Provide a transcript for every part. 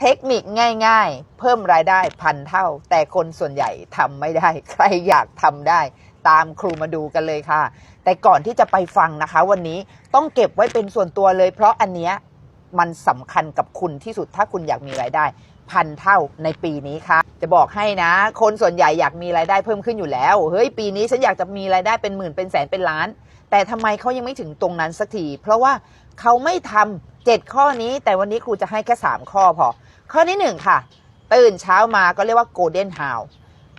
เทคนิคง่ายๆ เพิ่มรายได้พันเท่า แต่คนส่วนใหญ่ทำไม่ได้ ใครอยากทำได้ ตามครูมาดูกันเลยค่ะ แต่ก่อนที่จะไปฟังนะคะ วันนี้ต้องเก็บไว้เป็นส่วนตัวเลย เพราะอันเนี้ยมันสำคัญกับคุณที่สุดถ้าคุณอยากมีรายได้ พันเท่าในปีนี้ค่ะ จะบอกให้นะ คนส่วนใหญ่อยากมีรายได้เพิ่มขึ้นอยู่แล้ว เฮ้ยปีนี้ฉันอยากจะมีรายได้เป็นหมื่นเป็นแสนเป็นล้าน แต่ทำไมเขายังไม่ถึงตรงนั้นสักที เพราะว่าเขาไม่ทำ เจ็ดข้อนี้ แต่วันนี้ครูจะให้แค่ 3 ข้อพอ ข้อที่ 1 ค่ะ ตื่นเช้ามาก็เรียกว่า golden hour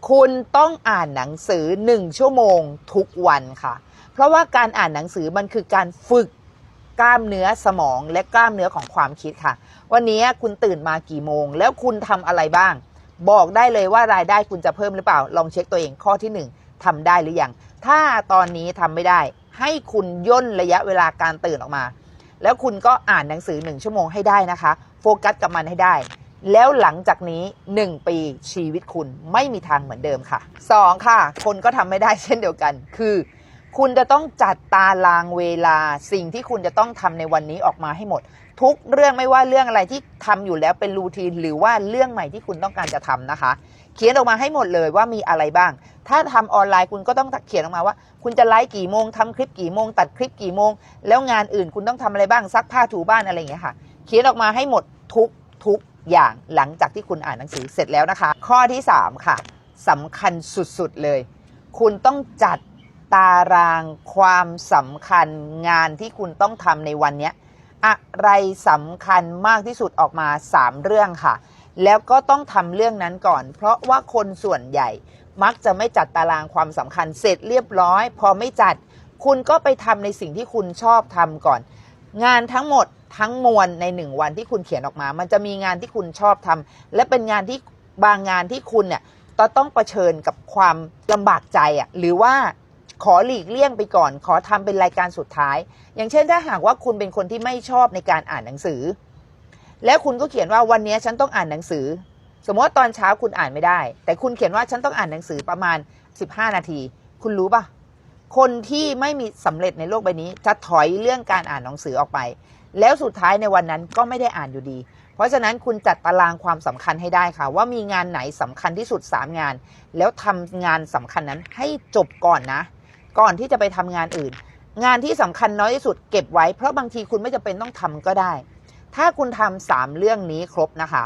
คุณต้องอ่านหนังสือ 1 ชั่วโมงทุกวันค่ะ เพราะว่าการอ่านหนังสือมันคือการฝึกกล้ามเนื้อสมองและกล้ามเนื้อของความคิดค่ะ วันนี้คุณตื่นมากี่โมง แล้วคุณทำอะไรบ้าง บอกได้เลยว่ารายได้คุณจะเพิ่มหรือเปล่า ลองเช็คตัวเองข้อที่หนึ่งทำได้หรือยัง ถ้าตอนนี้ทำไม่ได้ ให้คุณย่นระยะเวลาการตื่นออกมา แล้วคุณก็อ่านหนังสือหนึ่งชั่วโมงให้ได้นะคะ โฟกัสกับมันให้ได้ แล้วหลังจากนี้ 1 ปีชีวิตคุณไม่มีทางเหมือนเดิมค่ะ 2 ค่ะ คนก็ทำไม่ได้เช่นเดียวกัน คือ คุณจะต้องจัดตารางเวลาสิ่งที่คุณจะต้องทำในวันนี้ออกมาให้หมด ทุกเรื่องไม่ว่าเรื่องอะไรที่ทำอยู่แล้วเป็นรูทีน หรือว่าเรื่องใหม่ที่คุณต้องการจะทำนะคะ เขียนออกมาให้หมดเลยว่ามีอะไรบ้าง ถ้าทำออนไลน์คุณก็ต้องเขียนออกมาว่า คุณจะไลฟ์กี่โมงทำคลิปกี่โมง ตัดคลิปกี่โมง แล้วงานอื่นคุณต้องทำอะไรบ้างซักผ้าถูบ้านอะไรอย่างเงี้ยค่ะ เขียนออกมาให้หมดทุกทุกอย่างหลังจากที่คุณอ่านหนังสือเสร็จแล้วนะคะ ข้อที่ 3 ค่ะสำคัญสุดๆเลย คุณต้องจัดตารางความสำคัญงานที่คุณต้องทำในวันเนี้ย อะไรสำคัญมากที่สุดออกมา 3 เรื่องค่ะ แล้วก็ต้องทำเรื่องนั้นก่อน เพราะว่าคนส่วนใหญ่มักจะไม่จัดตารางความสำคัญเสร็จเรียบร้อย พอไม่จัด คุณก็ไปทำในสิ่งที่คุณชอบทำก่อน งานทั้งหมดทั้งมวลในหนึ่งวันที่คุณเขียนออกมา มันจะมีงานที่คุณชอบทำและเป็นงานที่บางงานที่คุณเนี่ยต้องเผชิญกับความลำบากใจอะหรือว่า ขอหลีกเลี่ยงไปก่อน ขอทำเป็นรายการสุดท้าย อย่างเช่นถ้าหากว่าคุณเป็นคนที่ไม่ชอบในการอ่านหนังสือ แล้วคุณก็เขียนว่าวันนี้ฉันต้องอ่านหนังสือ สมมติว่าตอนเช้าคุณอ่านไม่ได้ แต่คุณเขียนว่าฉันต้องอ่านหนังสือประมาณ 15 นาที คุณรู้ปะคนที่ไม่มีสำเร็จในโลกใบนี้ จะถอยเรื่องการอ่านหนังสือออกไป แล้วสุดท้ายในวันนั้นก็ไม่ได้อ่านอยู่ดี เพราะฉะนั้นคุณจัดตารางความสำคัญให้ได้ค่ะ ว่ามีงานไหนสำคัญที่สุด 3 งาน แล้วทำงานสำคัญนั้นให้จบก่อนนะ ก่อนที่จะไปทำงานอื่น งานที่สำคัญน้อยที่สุดเก็บไว้เพราะบางทีคุณไม่จำเป็นต้องทำก็ได้ ถ้าคุณทำสามเรื่องนี้ครบนะคะ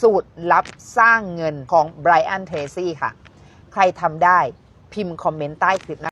สูตรลับสร้างเงินของไบรอันเทซี่ค่ะ ใครทำได้พิมพ์คอมเมนต์ใต้คลิปนะ